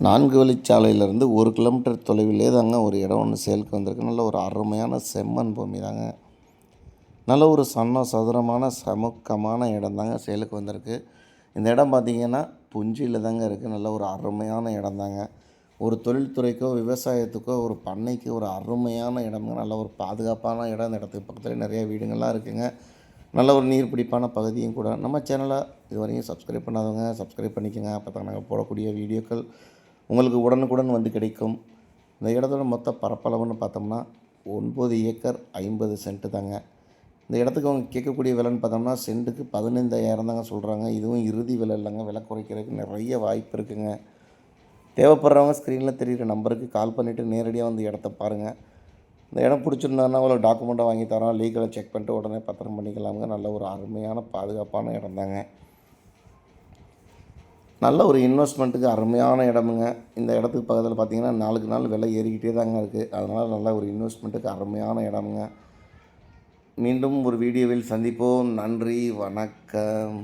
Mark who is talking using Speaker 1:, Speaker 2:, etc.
Speaker 1: நான்கு வழிச்சாலையிலேருந்து ஒரு கிலோமீட்டர் தொலைவிலே தாங்க ஒரு இடம் ஒன்று சேலுக்கு வந்திருக்கு. நல்ல ஒரு அருமையான செம்மண் பூமி தாங்க. நல்ல ஒரு சன்ன சதுரமான சமுக்கமான இடம் தாங்க சேலுக்கு வந்திருக்கு. இந்த இடம் பார்த்தீங்கன்னா புஞ்சியில் தாங்க இருக்குது நல்ல ஒரு அருமையான இடம் தாங்க. ஒரு தொழில்துறைக்கோ விவசாயத்துக்கோ ஒரு பண்ணைக்கு ஒரு அருமையான இடம்ங்க. நல்ல ஒரு பாதுகாப்பான இடம் இந்த இடத்துக்கு பக்கத்தில் நிறைய வீடுங்கள்லாம் இருக்குதுங்க நல்ல ஒரு நீர்பிடிப்பான பகுதியும் கூட. நம்ம சேனலை இது வரைக்கும் சப்ஸ்கிரைப் பண்ணாதவங்க சப்ஸ்கிரைப் பண்ணிக்கோங்க. அப்போ தான் நாங்கள் போடக்கூடிய வீடியோக்கள் உங்களுக்கு உடனுக்குடன் வந்து கிடைக்கும். இந்த இடத்தோட மொத்த பரப்பளவுன்னு பார்த்தோம்னா ஒன்பது ஏக்கர் ஐம்பது சென்ட்டு தாங்க. இந்த இடத்துக்கு அவங்க கேட்கக்கூடிய விலைன்னு பார்த்தோம்னா சென்ட்டுக்கு பதினைந்தாயிரம் தாங்க சொல்கிறாங்க இதுவும் இறுதி விலை இல்லைங்க. விலை குறைக்கிறதுக்கு நிறைய வாய்ப்பு இருக்குங்க. தேவைப்படுறவங்க ஸ்க்ரீனில் தெரிகிற நம்பருக்கு கால் பண்ணிவிட்டு நேரடியாக வந்து இடத்த பாருங்கள் இந்த இடம் பிடிச்சிருந்தாருன்னா அவ்வளோ டாக்குமெண்ட்டை வாங்கி தரோம். லீகலை செக் பண்ணிட்டு உடனே பத்திரம் பண்ணிக்கலாமுங்க. நல்ல ஒரு அருமையான பாதுகாப்பான இடம் தாங்க நல்ல ஒரு இன்வெஸ்ட்மெண்ட்டுக்கு அருமையான இடமுங்க. இந்த இடத்துக்கு பக்கத்தில் பார்த்திங்கன்னா நாளுக்கு நாள் விலை ஏறிக்கிட்டே தாங்க இருக்குது அதனால் நல்ல ஒரு இன்வெஸ்ட்மெண்ட்டுக்கு அருமையான இடமுங்க. மீண்டும் ஒரு வீடியோவில் சந்திப்போம். நன்றி. வணக்கம்.